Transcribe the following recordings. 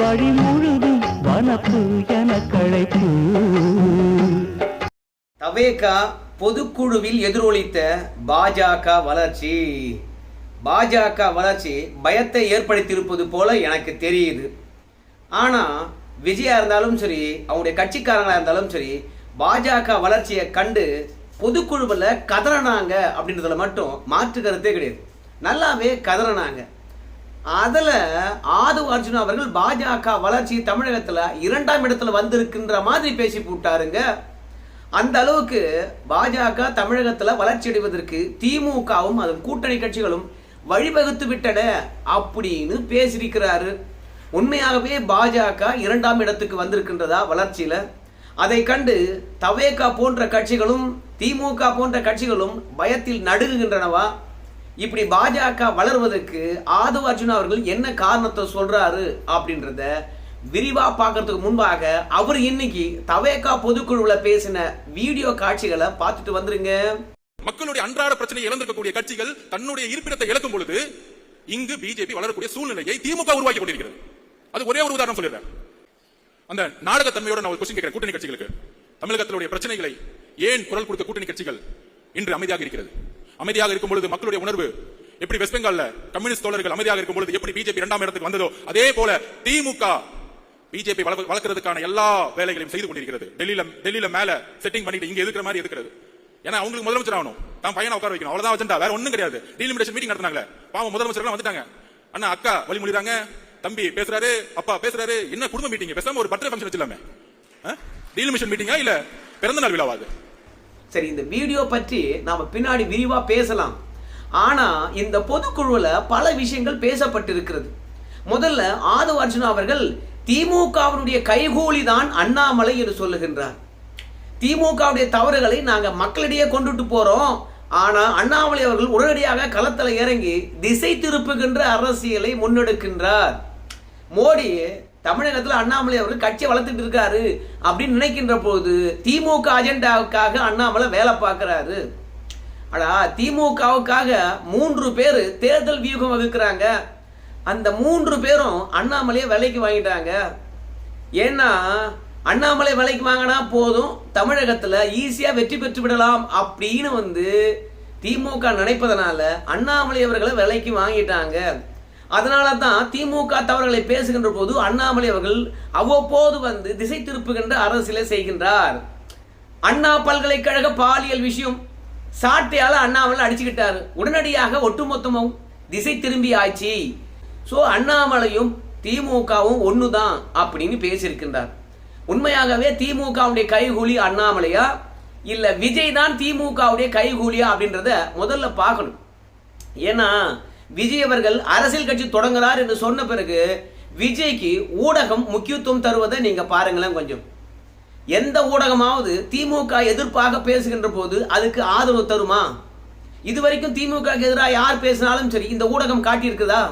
வழி முழுதும் வனப்பு என கழைப்பு தவேகா பொதுக்குழுவில் எதிரொலித்த பாஜக வளர்ச்சி. பாஜக வளர்ச்சி பயத்தை ஏற்படுத்தியிருப்பது போல எனக்கு தெரியுது. ஆனால் விஜயா இருந்தாலும் சரி அவங்களுடைய கட்சிக்காரங்களாக இருந்தாலும் சரி பாஜக வளர்ச்சியை கண்டு பொதுக்குழுவில் கதறனாங்க அப்படின்றதுல மட்டும் மாற்று கருத்தே கிடையாது. நல்லாவே கதறினாங்க. அதில் ஆது அர்ஜுன் அவர்கள் பாஜக வளர்ச்சி தமிழகத்தில் இரண்டாம் இடத்துல வந்திருக்கின்ற மாதிரி பேசி போட்டாருங்க. அந்த அளவுக்கு பாஜக தமிழகத்தில் வளர்ச்சி அடைவதற்கு திமுகவும் அதன் கூட்டணி கட்சிகளும் வழிவகுத்து விட்டன அப்படின்னு பேசியிருக்கிறாரு. உண்மையாகவே பாஜக இரண்டாம் இடத்துக்கு வந்திருக்கின்றதா வளர்ச்சியில்? அதை கண்டு தவேகா போன்ற கட்சிகளும் திமுக போன்ற கட்சிகளும் பயத்தில் நடுங்குகின்றனவா? இப்படி பாஜக வளர்வதற்கு ஆதவ அர்ஜுன் அவர்கள் என்ன காரணத்தை சொல்றாரு அப்படின்றத விரிவா பார்க்கறதுக்கு முன்பாக அவர் இன்னைக்கு தவேகா பொதுக்குழுவுல பேசின வீடியோ காட்சிகளை பார்த்துட்டு வந்துருங்க. மக்களுடைய அன்றாட பிரச்சனையை இழந்திருக்கக்கூடிய கட்சிகள் தன்னுடைய இருப்பிடத்தை இழக்கும் பொழுது இங்கு பிஜேபி வளரக்கூடிய சூழ்நிலையை திமுக உருவாக்கி கொண்டிருக்கிறது. அது ஒரே ஒரு உதாரணம் சொல்லிடுறேன். அந்த நாடகத்தன்மையோட நான் ஒரு கொஸ்டின் கேட்கிறேன் கூட்டணி கட்சிகளுக்கு. தமிழகத்தினுடைய பிரச்சனைகளை ஏன் குரல் கொடுத்த கூட்டணி கட்சிகள் இன்று அமைதியாக இருக்கிறது? அமைதியாக இருக்கும் பொழுது மக்களுடைய உணர்வு எப்படி வெஸ்ட் பெங்கால்ல கம்யூனிஸ்ட் தோழர்கள் அமைதியாக இருக்கும் பொழுது எப்படி பிஜேபி இரண்டாம் இடத்துக்கு வந்ததோ அதே போல திமுக பிஜேபி வளர்க்கறதுக்கான எல்லா வேலைகளையும் செய்து கொண்டிருக்கிறது. டெல்லியில டெல்லியில மேல செட்டிங் பண்ணிட்டு இங்க எதுக்குற மாதிரி எதுக்குறது? ஏன்னா அவங்களுக்கு முதலமைச்சர் ஆகணும். தான் பையனை உட்கார வைக்கணும். அவ்வளவுதான் அஜெண்டா வேற ஒண்ணும் கிடையாது. டீலிமிடேஷன் மீட்டிங் நடத்தினாங்க பாவம் முதலமைச்சர் வந்துட்டாங்க. அண்ணா அக்கா வழிமொழிதாங்க தம்பி பேசுறாரு அப்பா பேசுறாரு. என்ன குடும்ப மீட்டிங் பேசாம ஒரு பர்த்டே ஃபங்க்ஷன் வச்சிடலாமே. டீலிமிஷன் மீட்டிங்கா இல்ல பிறந்த நாள் விழாவாது சரி இந்த வீடியோ பற்றி நாம பின்னாடி விரிவாக பேசலாம். ஆனா இந்த பொதுக்குழுவில் பல விஷயங்கள் பேசப்பட்டிருக்கிறது. முதல்ல ஆதவ அர்ஜுனா அவர்கள் திமுகவினுடைய கைகூலி தான் அண்ணாமலை என்று சொல்லுகின்றார். திமுகவுடைய தவறுகளை நாங்கள் மக்களிடையே கொண்டுட்டு போறோம். ஆனால் அண்ணாமலை அவர்கள் உடனடியாக களத்தில் இறங்கி திசை திருப்புகின்ற அரசியலை முன்னெடுக்கின்றார். மோடி தமிழகத்தில் அண்ணாமலை அவர்கள் கட்சியை வளர்த்துட்டு இருக்காரு அப்படின்னு நினைக்கின்ற போது திமுக அஜெண்டாவுக்காக அண்ணாமலை வேலை பார்க்கறாரு. அடா திமுகவுக்காக மூன்று பேர் தேர்தல் வியூகம் வகுக்கிறாங்க. அந்த மூன்று பேரும் அண்ணாமலையை விலைக்கு வாங்கிட்டாங்க. ஏன்னா அண்ணாமலை விலைக்கு வாங்கினா போதும் தமிழகத்தில் ஈஸியாக வெற்றி பெற்று விடலாம் அப்படின்னு வந்து திமுக நினைப்பதனால அண்ணாமலை அவர்களை விலைக்கு வாங்கிட்டாங்க. அதனால தான் திமுக தவறுகளை பேசுகின்ற போது அண்ணாமலை அவர்கள் அவ்வப்போது வந்து திசை திருப்புகின்ற அரசியலை செய்கின்றார். அண்ணா பல்கலைக்கழக பாலியல் விஷயம் சாட்டையால் அண்ணாமலை அடிச்சுக்கிட்டார். உடனடியாக ஒட்டுமொத்தமும் திசை திரும்பி ஆச்சு. ஸோ அண்ணாமலையும் திமுகவும் ஒன்று தான் அப்படின்னு பேசியிருக்கின்றார். உண்மையாகவே திமுகவுடைய கைகூலி அண்ணாமலையா? இல்லை விஜய் தான் திமுகவுடைய கைகூலியா அப்படின்றத முதல்ல பார்க்கணும். ஏன்னா விஜய் அவர்கள் அரசியல் கட்சி தொடங்குறார் என்று சொன்ன பிறகு விஜய்க்கு ஊடகம் முக்கியத்துவம் தருவதை நீங்க பாருங்களேன் கொஞ்சம். எந்த ஊடகமாவது திமுக எதிர்ப்பாக பேசுகின்ற போது அதுக்கு ஆதரவு தருமா? இதுவரைக்கும் திமுக எதிராக யார் பேசினாலும் சரி இந்த ஊடகம் காட்டியிருக்குதா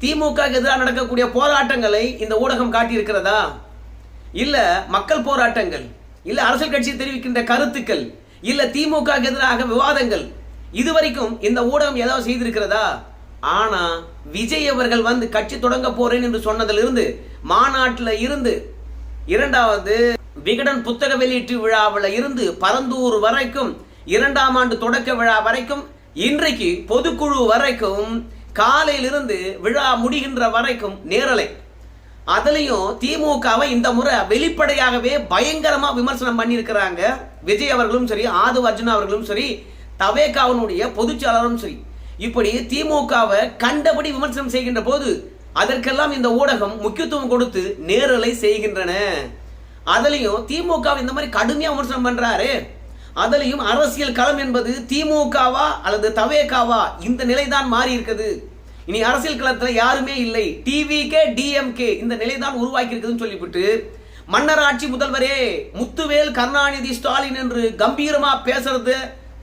திமுக எதிராக நடக்கக்கூடிய போராட்டங்களை இந்த ஊடகம் காட்டியிருக்கிறதா? இல்ல மக்கள் போராட்டங்கள் இல்ல அரசியல் கட்சி தெரிவிக்கின்ற கருத்துக்கள் இல்ல திமுக எதிராக விவாதங்கள் இதுவரைக்கும் இந்த ஊடகம் ஏதாவது செய்திருக்கிறதா? ஆனா விஜய் அவர்கள் வந்து கட்சி தொடங்க போறேன் என்று சொன்னதிலிருந்து மாநாட்டில் இருந்து இரண்டாவது விகடன் புத்தக வெளியீட்டு விழாவில் இருந்து பரந்தூர் வரைக்கும் இரண்டாம் ஆண்டு தொடக்க விழா வரைக்கும் இன்றைக்கு பொதுக்குழு வரைக்கும் காலையிலிருந்து விழா முடிகின்ற வரைக்கும் நேரலை. அதுலேயும் திமுகவை இந்த முறை வெளிப்படையாகவே பயங்கரமாக விமர்சனம் பண்ணியிருக்கிறாங்க. விஜய் அவர்களும் சரி ஆது அர்ஜுனா அவர்களும் சரி தவேகாவினுடைய பொதுச்செயலாளரும் சரி. இப்படி திமுகவை கண்டபடி விமர்சனம் செய்கின்ற போது அதற்கெல்லாம் இந்த ஊடகம் முக்கியத்துவம் கொடுத்து நேரலை செய்கின்றன. அதுலயும் திமுக இந்த மாதிரி கடுமையா விமர்சனம் பண்றாரு. அதுலயும் அரசியல் களம் என்பது திமுகவா அல்லது தவேகாவா இந்த நிலைதான் மாறி இருக்குது இனி அரசியல் களத்துல யாருமே இல்லை. டிவிகே டிஎம்கே இந்த நிலைதான் உருவாக்கி இருக்குதுன்னு சொல்லிவிட்டு மன்னராட்சி முதல்வரே முத்துவேல் கருணாநிதி ஸ்டாலின் என்று கம்பீரமா பேசுறது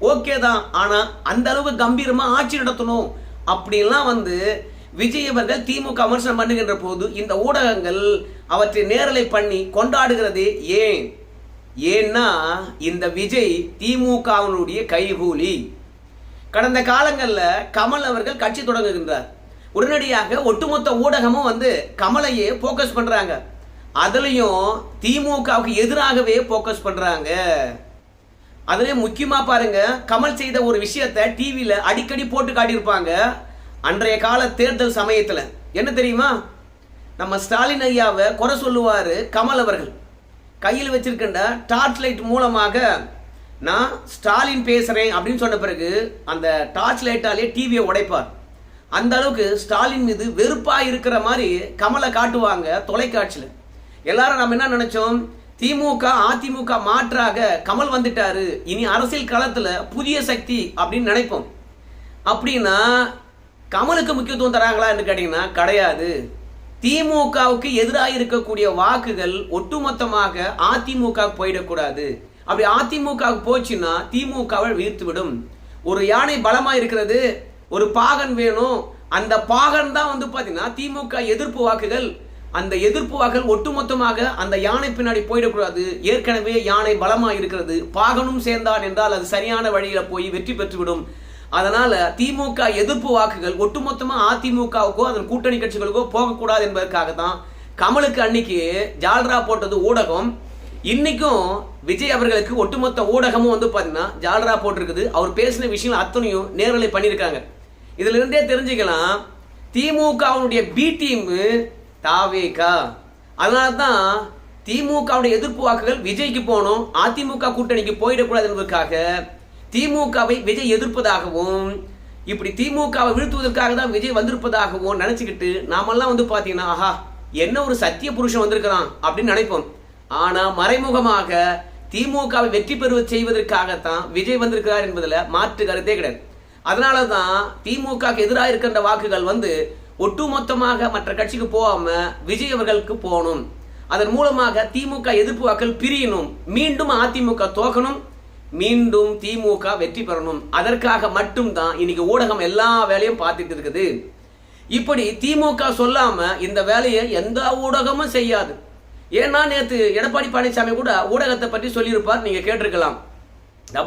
ஓகே தான் ஆனால் அந்த அளவு கம்பீரமாக ஆட்சி நடத்தணும். அப்படின்லாம் வந்து விஜய் அவர்கள் திமுக விமர்சனம் பண்ணுகின்ற போது இந்த ஊடகங்கள் அவற்றை நேரலை பண்ணி கொண்டாடுகிறது ஏன்? ஏன்னா இந்த விஜய் திமுகவினுடைய கைகூலி. கடந்த காலங்களில் கமல் அவர்கள் கட்சி தொடங்குகின்றார். உடனடியாக ஒட்டுமொத்த ஊடகமும் வந்து கமலையே போக்கஸ் பண்ணுறாங்க அதுலேயும் திமுகவுக்கு எதிராகவே போக்கஸ் பண்ணுறாங்க அதுலயே முக்கியமா பாருங்க கமல் செய்த ஒரு விஷயத்தை டிவியில அடிக்கடி போட்டு காட்டியிருப்பாங்க அன்றைய கால தேர்தல் சமயத்துல. என்ன தெரியுமா? நம்ம ஸ்டாலின் ஐயாவை குறை சொல்லுவாரு கமல் அவர்கள். கையில் வச்சிருக்கின்ற டார்ச் லைட் மூலமாக நான் ஸ்டாலின் பேசுறேன் அப்படின்னு சொன்ன பிறகு அந்த டார்ச் லைட்டாலே டிவியை உடைப்பார். அந்த அளவுக்கு ஸ்டாலின் மீது வெறுப்பா இருக்கிற மாதிரி கமலை காட்டுவாங்க தொலைக்காட்சியில். எல்லாரும் நம்ம என்ன நினைச்சோம்? திமுக அதிமுக மாற்றாக கமல் வந்துட்டாரு. இனி அரசியல் களத்தில் புதிய சக்தி அப்படின்னு நினைப்போம். அப்படின்னா கமலுக்கு முக்கியத்துவம் தராங்களா என்று கேட்டீங்கன்னா கிடையாது. திமுகவுக்கு எதிராக இருக்கக்கூடிய வாக்குகள் ஒட்டுமொத்தமாக அதிமுக போயிடக்கூடாது. அப்படி அதிமுக போச்சுன்னா திமுகவை வீழ்த்து விடும் ஒரு யானை பலமா இருக்கிறது ஒரு பாகன் வேணும். அந்த பாகன் தான் வந்து பார்த்தீங்கன்னா திமுக எதிர்ப்பு வாக்குகள் அந்த எதிர்ப்பு வாக்குகள் ஒட்டுமொத்தமாக அந்த யானை பின்னாடி போயிடக்கூடாது. ஏற்கனவே யானை பலமாக இருக்கிறது பாகனும் சேர்ந்தான் என்றால் அது சரியான வழியில் போய் வெற்றி பெற்றுவிடும். அதனால திமுக எதிர்ப்பு வாக்குகள் ஒட்டுமொத்தமாக அதிமுகவுக்கோ அதன் கூட்டணி கட்சிகளுக்கோ போகக்கூடாது என்பதற்காக தான் கமலுக்கு அன்னைக்கு ஜால்ரா போட்டது ஊடகம். இன்னைக்கும் விஜய் அவர்களுக்கு ஒட்டுமொத்த ஊடகமும் வந்து பார்த்தீங்கன்னா ஜால்ரா போட்டிருக்குது. அவர் பேசின விஷயங்கள் அத்தனையும் நேரலை பண்ணியிருக்காங்க. இதுல இருந்தே தெரிஞ்சுக்கலாம் திமுகவுடைய பி டீம் தாவேகா. அதனால தான் திமுகவுடைய எதிர்ப்பு வாக்குகள் விஜய்க்கு போகணும் அதிமுக கூட்டணிக்கு போயிடக்கூடாது என்பதற்காக திமுகவை விஜய் எதிர்ப்பதாகவும் இப்படி திமுகவை வீழ்த்துவதற்காக தான் விஜய் வந்திருப்பதாகவும் நினச்சிக்கிட்டு நாமெல்லாம் வந்து பார்த்தீங்கன்னா ஆஹா என்ன ஒரு சத்திய புருஷன் வந்திருக்கிறான் அப்படின்னு நினைப்போம். ஆனால் மறைமுகமாக திமுகவை வெற்றி பெறுவ செய்வதற்காகத்தான் விஜய் வந்திருக்கிறார் என்பதில் மாற்று கருத்தே கிடையாது. அதனால தான் திமுகவுக்கு எதிராக இருக்கின்ற வாக்குகள் வந்து ஒட்டுமொத்தமாக மற்ற கட்சிக்கு போகாம விஜய் அவர்களுக்கு போகணும். அதன் மூலமாக திமுக எதிர்ப்பு வாக்கள் பிரியணும். மீண்டும் அதிமுக தோக்கணும். மீண்டும் திமுக வெற்றி பெறணும். அதற்காக மட்டும்தான் இன்னைக்கு ஊடகம் எல்லா வேலையும் பார்த்துட்டு இருக்குது. இப்படி திமுக சொல்லாம இந்த வேலையை எந்த ஊடகமும் செய்யாது. ஏன்னா நேத்து எடப்பாடி பழனிசாமி கூட ஊடகத்தை பற்றி சொல்லியிருப்பார். நீங்க கேட்டிருக்கலாம்.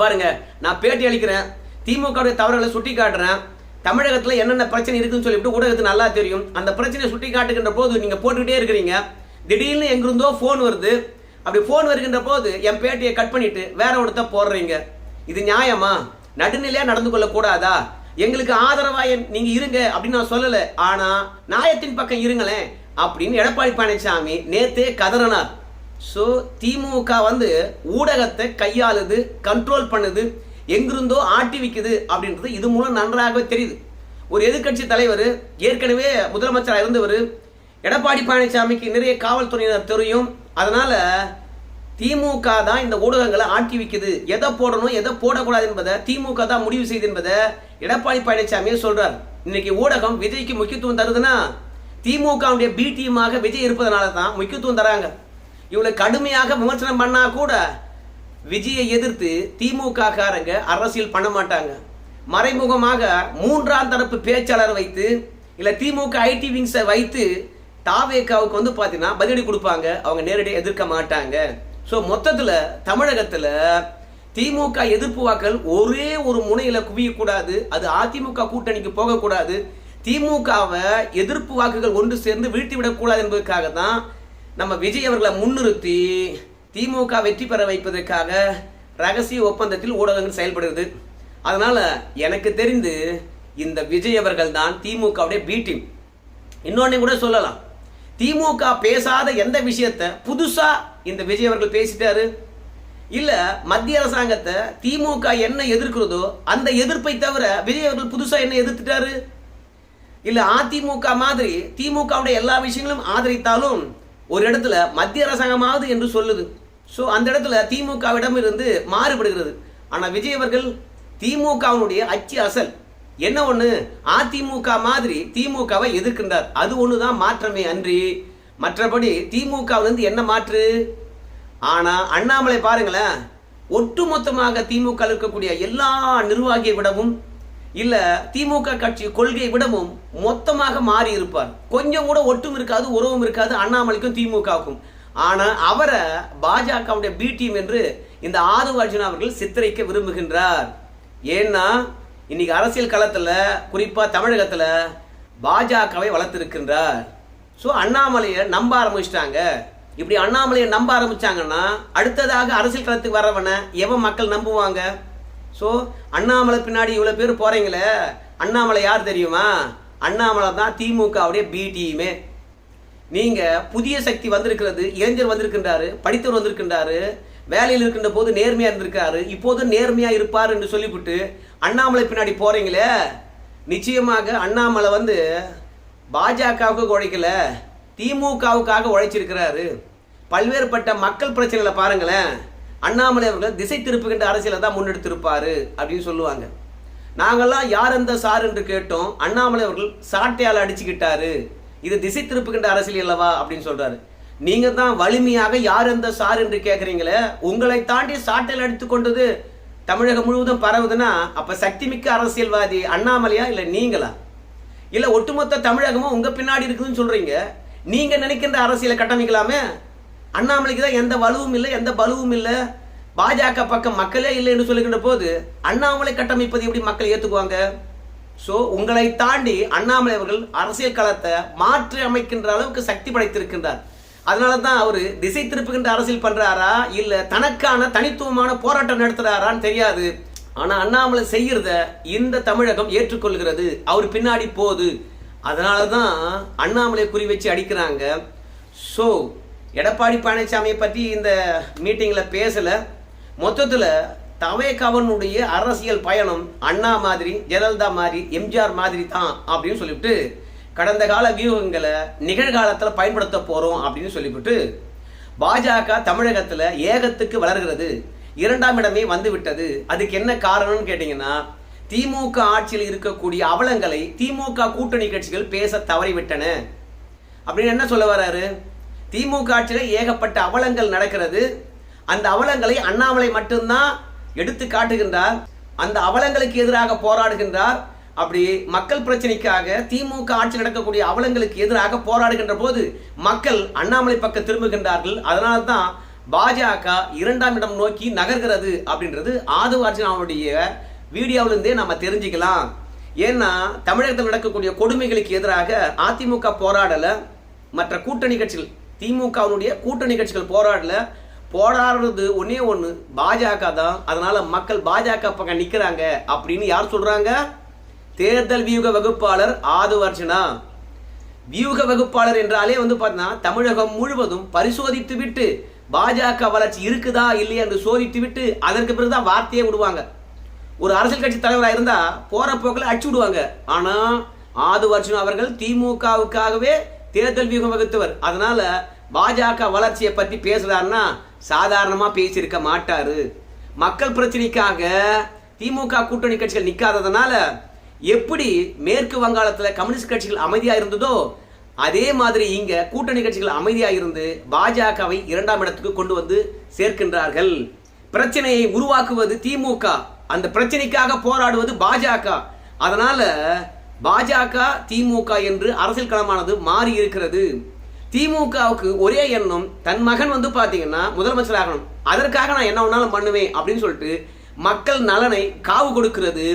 பாருங்க நான் பேட்டி அளிக்கிறேன். திமுகவுடைய தவறுகளை சுட்டி காட்டுறேன் தமிழகத்தில் என்னென்ன பிரச்சனை இருக்குன்னு சொல்லிட்டு ஊடகத்துக்கு நல்லா தெரியும். அந்த பிரச்சனையை சுட்டி காட்டுகின்ற போது நீங்கள் போட்டுக்கிட்டே இருக்கிறீங்க. திடீர்னு எங்கிருந்தோ ஃபோன் வருது. அப்படி ஃபோன் வருகின்ற போது என் பேட்டியை கட் பண்ணிட்டு வேற ஒருத்த போடுறீங்க. இது நியாயமா? நடுநிலையாக நடந்து கொள்ளக்கூடாதா? எங்களுக்கு ஆதரவாக நீங்க இருங்க அப்படின்னு நான் சொல்லலை. ஆனா நியாயத்தின் பக்கம் இருங்களேன் அப்படின்னு எடப்பாடி பழனிசாமி நேத்தே கதறனார். ஸோ திமுக வந்து ஊடகத்தை கையாளுது கண்ட்ரோல் பண்ணுது. எங்கிருந்தோ ஆட்டி வைக்குது அப்படின்றது இது மூலம் நன்றாகவே தெரியுது. ஒரு எதிர்க்கட்சி தலைவர் ஏற்கனவே முதலமைச்சராக இருந்தவர் எடப்பாடி பழனிசாமிக்கு நிறைய காவல்துறையினர் தெரியும். அதனால திமுக தான் இந்த ஊடகங்களை ஆட்டி வைக்குது. எதை போடணும் எதை போடக்கூடாது என்பதை திமுக தான் முடிவு செய்து என்பதை எடப்பாடி பழனிசாமியே சொல்றார். இன்னைக்கு ஊடகம் விஜய்க்கு முக்கியத்துவம் தருதுன்னா திமுகவுடைய பி டீமாக விஜய் இருப்பதனால தான் முக்கியத்துவம் தராங்க. இவளை கடுமையாக விமர்சனம் பண்ணா கூட விஜயை எதிர்த்து திமுக காரங்க அரசியல் பண்ண மாட்டாங்க. மறைமுகமாக மூன்றாம் தரப்பு பேச்சாளர் வைத்து இல்லை திமுக ஐடி விங்ஸை வைத்து தாவேக்காவுக்கு வந்து பார்த்தீங்கன்னா பதிலடி கொடுப்பாங்க. அவங்க நேரடியாக எதிர்க்க மாட்டாங்க. ஸோ மொத்தத்தில் தமிழகத்தில் திமுக எதிர்ப்பு வாக்கள் ஒரே ஒரு முனையில் குவியக்கூடாது. அது அதிமுக கூட்டணிக்கு போகக்கூடாது. திமுகவை எதிர்ப்பு வாக்குகள் ஒன்று சேர்ந்து வீழ்த்தி விடக்கூடாது என்பதற்காக தான் நம்ம விஜய் அவர்களை முன்னிறுத்தி திமுக வெற்றி பெற வைப்பதற்காக ரகசிய ஒப்பந்தத்தில் ஊடகங்கள் செயல்படுகிறது. அதனால எனக்கு தெரிந்து இந்த விஜய் அவர்கள் தான் திமுகவுடைய பி டீம் இன்னொன்னு கூட சொல்லலாம். திமுக பேசாத எந்த விஷயத்த புதுசா இந்த விஜய் அவர்கள் பேசிட்டாரு? இல்ல மத்திய அரசாங்கத்தை திமுக என்ன எதிர்க்கிறதோ அந்த எதிர்ப்பை தவிர விஜய் அவர்கள் புதுசா என்ன எதிர்த்துட்டாரு? இல்ல அதிமுக மாதிரி திமுகவுடைய எல்லா விஷயங்களும் ஆதரித்தாலும் ஒரு இடத்துல மத்திய அரசாங்கமாவது என்று சொல்லுது. ஸோ அந்த இடத்துல திமுகவிடம் இருந்து மாறுபடுகிறது. ஆனால் விஜய் அவர்கள் திமுகவினுடைய அச்சு அசல். என்ன ஒன்று அதிமுக மாதிரி திமுகவை எதிர்க்கின்றார். அது ஒன்று தான் மாற்றமே அன்றி. மற்றபடி திமுகவிலிருந்து என்ன மாற்று? ஆனால் அண்ணாமலை பாருங்களேன். ஒட்டுமொத்தமாக திமுக இருக்கக்கூடிய எல்லா நிர்வாகியை விடவும் இல்லை திமுக கட்சி கொள்கையை விடவும் மொத்தமாக மாறி இருப்பார் கொஞ்சம் கூட ஒட்டும் இருக்காது உறவும் இருக்காது அண்ணாமலைக்கும் திமுகவுக்கும். ஆனால் அவரை பாஜகவுடைய பி டீம் என்று இந்த ஆதவ அர்ஜுன் அவர்கள் சித்தரிக்க விரும்புகின்றார். ஏன்னா இன்னைக்கு அரசியல் களத்தில் குறிப்பாக தமிழகத்தில் பாஜகவை வளர்த்திருக்கின்றார். ஸோ அண்ணாமலையை நம்ப ஆரம்பிச்சிட்டாங்க. இப்படி அண்ணாமலையை நம்ப ஆரம்பிச்சாங்கன்னா அடுத்ததாக அரசியல் களத்துக்கு வரவனை எவன் மக்கள் நம்புவாங்க? ஸோ அண்ணாமலை பின்னாடி இவ்வளோ பேர் போகிறீங்களே அண்ணாமலை யார் தெரியுமா? அண்ணாமலை தான் திமுகவுடைய பி டீமே நீங்க புதிய சக்தி வந்திருக்கிறது இளைஞர் வந்திருக்கின்றாரு படித்தவர் வந்திருக்கின்றாரு வேலையில் இருக்கின்ற போது நேர்மையா இருந்திருக்காரு இப்போது நேர்மையா இருப்பார் என்று சொல்லிவிட்டு அண்ணாமலை பின்னாடி போறீங்களே? நிச்சயமாக அண்ணாமலை வந்து பாஜகவுக்கு உழைக்கல திமுகவுக்காக உழைச்சிருக்கிறாரு. பல்வேறுபட்ட மக்கள் பிரச்சனைகளை பாருங்களேன். அண்ணாமலை அவர்கள் திசை திருப்புகின்ற அரசியலை தான் முன்னெடுத்திருப்பாரு அப்படின்னு சொல்லுவாங்க. நாங்கள்லாம் யார் அந்த சார் என்று கேட்டோம். அண்ணாமலை அவர்கள் சாட்டையால் அடிச்சுக்கிட்டாரு. இது திசை திருப்புகின்ற அரசியல் அல்லவா அப்படின்னு சொல்றாரு. நீங்க தான் வலிமையாக யார் அந்த சார் என்று கேட்குறீங்களே உங்களை தாண்டி சாட்டல் அடித்து கொண்டது தமிழகம் முழுவதும் பரவுதுன்னா அப்ப சக்தி மிக்க அரசியல்வாதி அண்ணாமலையா இல்ல நீங்களா? இல்ல ஒட்டுமொத்த தமிழகமும் உங்க பின்னாடி இருக்குதுன்னு சொல்றீங்க. நீங்க நினைக்கின்ற அரசியலை கட்டமைக்கலாமே? அண்ணாமலைக்கு தான் எந்த வலுவும் இல்லை எந்த பலுவும் இல்லை. பாஜக பக்கம் மக்களே இல்லை என்று சொல்லுகின்ற போது அண்ணாமலை கட்டமைப்பது எப்படி மக்கள் ஏத்துக்குவாங்க? ஸோ உங்களை தாண்டி அண்ணாமலை அவர்கள் அரசியல் களத்தை மாற்றி அமைக்கின்ற அளவுக்கு சக்தி படைத்திருக்கின்றார். அதனால தான் அவர் திசை திருப்புகின்ற அரசியல் பண்ணுறாரா இல்லை தனக்கான தனித்துவமான போராட்டம் நடத்துகிறாரான்னு தெரியாது. ஆனால் அண்ணாமலை செய்கிறத இந்த தமிழகம் ஏற்றுக்கொள்கிறது. அவர் பின்னாடி போகுது. அதனால தான் அண்ணாமலை குறி வச்சு அடிக்கிறாங்க. ஸோ எடப்பாடி பழனிசாமியை பற்றி இந்த மீட்டிங்கில் பேசலை. மொத்தத்தில் தவேகவனுடைய அரசியல் பயணம் அண்ணா மாதிரி ஜெயலலிதா மாதிரி எம்ஜிஆர் மாதிரி தான் அப்படின்னு சொல்லிவிட்டு கடந்த கால வியூகங்களை நிகழ்காலத்தில் பயன்படுத்த போகிறோம் அப்படின்னு சொல்லிவிட்டு பாஜக தமிழகத்தில் ஏகத்துக்கு வளர்கிறது. இரண்டாம் இடமே வந்து விட்டது அதுக்கு என்ன காரணம்னு கேட்டிங்கன்னா திமுக ஆட்சியில் இருக்கக்கூடிய அவலங்களை திமுக கூட்டணி கட்சிகள் பேச தவறிவிட்டன. அப்படின்னு என்ன சொல்ல வர்றாரு திமுக ஆட்சியில் ஏகப்பட்ட அவலங்கள் நடக்கிறது. அந்த அவலங்களை அண்ணாமலை மட்டும்தான் எடுத்து காட்டுகின்றார் அந்த அவலங்களுக்கு எதிராக போராடுகின்றார். அப்படி மக்கள் பிரச்சனைக்காக திமுக ஆட்சி நடக்கக்கூடிய அவலங்களுக்கு எதிராக போராடுகின்ற போது மக்கள் அண்ணாமலை பக்கம் திரும்புகின்றார்கள். அதனால தான் பாஜக இரண்டாம் இடம் நோக்கி நகர்கிறது அப்படின்றது ஆதவ அர்ஜுனாவுடைய வீடியோவிலிருந்தே நம்ம தெரிஞ்சுக்கலாம். ஏன்னா தமிழகத்தில் நடக்கக்கூடிய கொடுமைகளுக்கு எதிராக அதிமுக போராடல மற்ற கூட்டணி கட்சிகள் திமுகவினுடைய கூட்டணி கட்சிகள் போராடல போராடுறது ஒன்னே ஒன்று பாஜக தான். அதனால மக்கள் பாஜக பக்கம் நிற்கிறாங்க அப்படின்னு யார் சொல்றாங்க? தேர்தல் வியூக வகுப்பாளர் ஆதவ வியூக வகுப்பாளர் என்றாலே வந்து பார்த்தீங்கன்னா தமிழகம் முழுவதும் பரிசோதித்து விட்டு பாஜக வளர்ச்சி இருக்குதா இல்லையா என்று சோதித்து விட்டு அதற்கு பிறகுதான் வார்த்தையே விடுவாங்க. ஒரு அரசியல் கட்சி தலைவராக இருந்தா போற போக்கில் அடிச்சு விடுவாங்க. ஆனா ஆது அர்ஜுன் அவர்கள் திமுகவுக்காகவே தேர்தல் வியூகம் வகுத்தவர். அதனால பாஜக வளர்ச்சியை பற்றி பேசுறாருன்னா சாதாரணமாக பேசியிருக்க மாட்டார். மக்கள் பிரச்சனைக்காக திமுக கூட்டணி கட்சிகள் நிற்காததுனால எப்படி மேற்கு வங்காளத்தில் கம்யூனிஸ்ட் கட்சிகள் அமைதியாக இருந்ததோ அதே மாதிரி இங்கே கூட்டணி கட்சிகள் அமைதியாக இருந்து பாஜகவை இரண்டாம் இடத்துக்கு கொண்டு வந்து சேர்க்கின்றார்கள். பிரச்சனையை உருவாக்குவது திமுக. அந்த பிரச்சனைக்காக போராடுவது பாஜக. அதனால பாஜக திமுக என்று அரசியல் களமானது மாறி இருக்கிறது. திமுகவுக்கு ஒரே எண்ணம் தன் மகன் வந்து பார்த்தீங்கன்னா முதலமைச்சர் ஆகணும். அதற்காக நான் என்ன வேணாலும் பண்ணுவேன் அப்படின்னு சொல்லிட்டு மக்கள் நலனை காவு கொடுக்கிறது.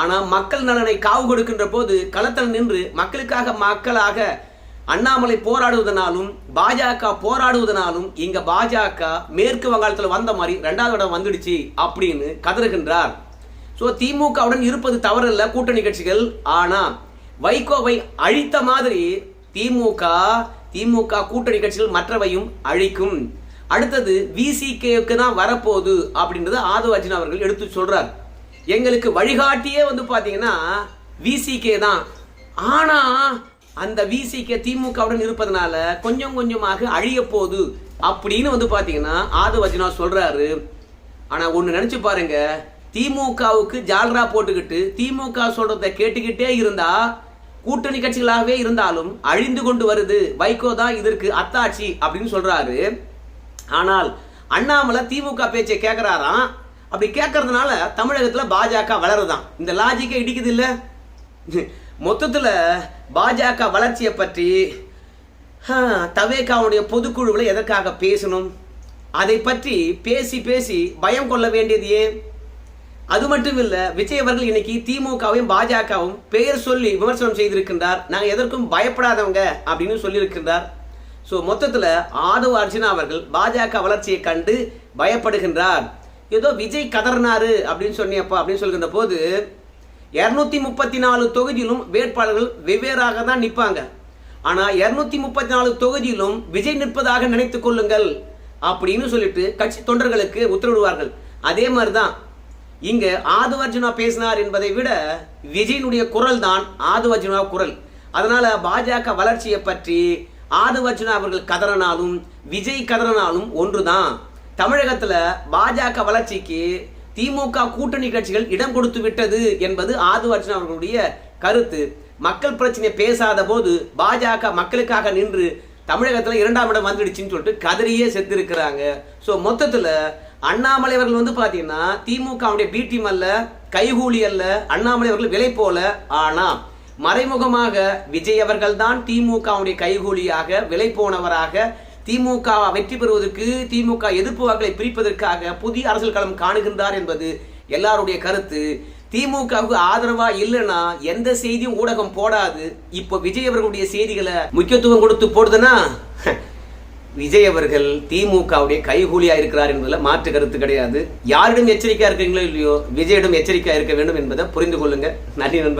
ஆனால் மக்கள் நலனை காவு கொடுக்கின்ற போது களத்தில் நின்று மக்களுக்காக மக்களாக அண்ணாமலை போராடுவதனாலும் பாஜக போராடுவதனாலும் இங்க பாஜக மேற்கு வங்காளத்தில் வந்த மாதிரி ரெண்டாவது இடம் வந்துடுச்சு அப்படின்னு கதறுகின்றார். ஸோ திமுகவுடன் இருப்பது தவறல்ல கூட்டணி கட்சிகள். ஆனா வைகோவை அழித்த மாதிரி திமுக திமுக கூட்டணி கட்சிகள் மற்றவையும் அழிக்கும். அடுத்தது விசிகேவுக்கு தான் வரப்போகுது அப்படின்றத ஆதவ அர்ஜுன் அவர்கள் எடுத்து சொல்றார். எங்களுக்கு வழிகாட்டியே வந்து பார்த்தீங்கன்னா விசிகே தான். ஆனா அந்த விசிகே திமுகவுடன் இருப்பதனால கொஞ்சம் கொஞ்சமாக அழிய போகுது அப்படின்னு வந்து பார்த்தீங்கன்னா ஆதவ அர்ஜுனா சொல்றாரு. ஆனா ஒன்று நினைச்சு பாருங்க. திமுகவுக்கு ஜால்ரா போட்டுக்கிட்டு திமுக சொல்றதை கேட்டுக்கிட்டே இருந்தா கூட்டணி கட்சிகளாகவே இருந்தாலும் அழிந்து கொண்டு வருது. வைகோ தான் இதற்கு அத்தாட்சி அப்படின்னு சொல்றாரு. ஆனால் அண்ணாமலை திமுக பேச்சை கேட்கிறாராம் அப்படி கேட்கறதுனால தமிழகத்துல பாஜக வளருதான். இந்த லாஜிக்கை இடிக்குது இல்ல? மொத்தத்துல பாஜக வளர்ச்சியை பற்றி தவேகாவுடைய பொதுக்குழுவில் எதற்காக பேசணும்? அதை பற்றி பேசி பேசி பயம் கொள்ள வேண்டியது ஏன்? அது மட்டும் இல்ல விஜய் அவர்கள் இன்னைக்கு திமுகவும் பாஜகவும் பெயர் சொல்லி விமர்சனம் செய்திருக்கின்றார். நாங்கள் எதற்கும் பயப்படாதவங்க அப்படின்னு சொல்லியிருக்கின்றார். ஸோ மொத்தத்தில் ஆதவ அர்ஜுனா அவர்கள் பாஜக வளர்ச்சியை கண்டு பயப்படுகின்றார். ஏதோ விஜய் கதறினாரு அப்படின்னு சொன்னியப்பா அப்படின்னு சொல்கின்ற போது இரநூத்தி முப்பத்தி நாலு தொகுதியிலும் வேட்பாளர்கள் வெவ்வேறாக தான் நிற்பாங்க. ஆனால் இரநூத்தி முப்பத்தி நாலு தொகுதியிலும் விஜய் நிற்பதாக நினைத்து கொள்ளுங்கள் அப்படின்னு சொல்லிட்டு கட்சி தொண்டர்களுக்கு உத்தரவிடுவார்கள். அதே மாதிரி தான் இங்க ஆதுவர்ஜுனா பேசினார் என்பதை விட விஜயனுடைய குரல் தான் ஆதுவர்ஜுனா குரல். அதனால பாஜக வளர்ச்சியை பற்றி ஆதுவர்ஜுனா அவர்கள் கதறனாலும் விஜய் கதறனாலும் ஒன்றுதான். தமிழகத்துல பாஜக வளர்ச்சிக்கு திமுக கூட்டணி கட்சிகள் இடம் கொடுத்து விட்டது என்பது ஆதுவர்ஜுனா அவர்களுடைய கருத்து. மக்கள் பிரச்சனை பேசாத போது பாஜக மக்களுக்காக நின்று தமிழகத்துல இரண்டாம் இடம் வந்துடுச்சுன்னு சொல்லிட்டு கதறியே செத்து இருக்கிறாங்க ஸோ மொத்தத்துல அண்ணாமலை அவர்கள் வந்து பாத்தீங்கன்னா திமுகவுடைய பி டீம் அல்ல கைகூலி அல்ல அண்ணாமலை அவர்கள் விலை போல. ஆனா மறைமுகமாக விஜய் அவர்கள் தான் திமுகவுடைய கைகூலியாக விலை போனவராக திமுக வெற்றி பெறுவதற்கு திமுக எதிர்ப்பு வாக்களை பிரிப்பதற்காக புதிய அரசியல் களம் காணுகின்றார் என்பது எல்லாருடைய கருத்து. திமுகவுக்கு ஆதரவா இல்லைன்னா எந்த செய்தியும் ஊடகம் போடாது. இப்போ விஜய் அவர்களுடைய செய்திகளை முக்கியத்துவம் கொடுத்து போடுதுன்னா விஜய் அவர்கள் திமுகவுடைய கைகூலியா இருக்கிறார் என்பதில் மாற்று கருத்து கிடையாது. யாரிடம் எச்சரிக்கையா இருக்கிறீங்களோ இல்லையோ விஜயிடம் எச்சரிக்கையா இருக்க வேண்டும் என்பதை புரிந்து கொள்ளுங்கள் நன்றி நண்பர்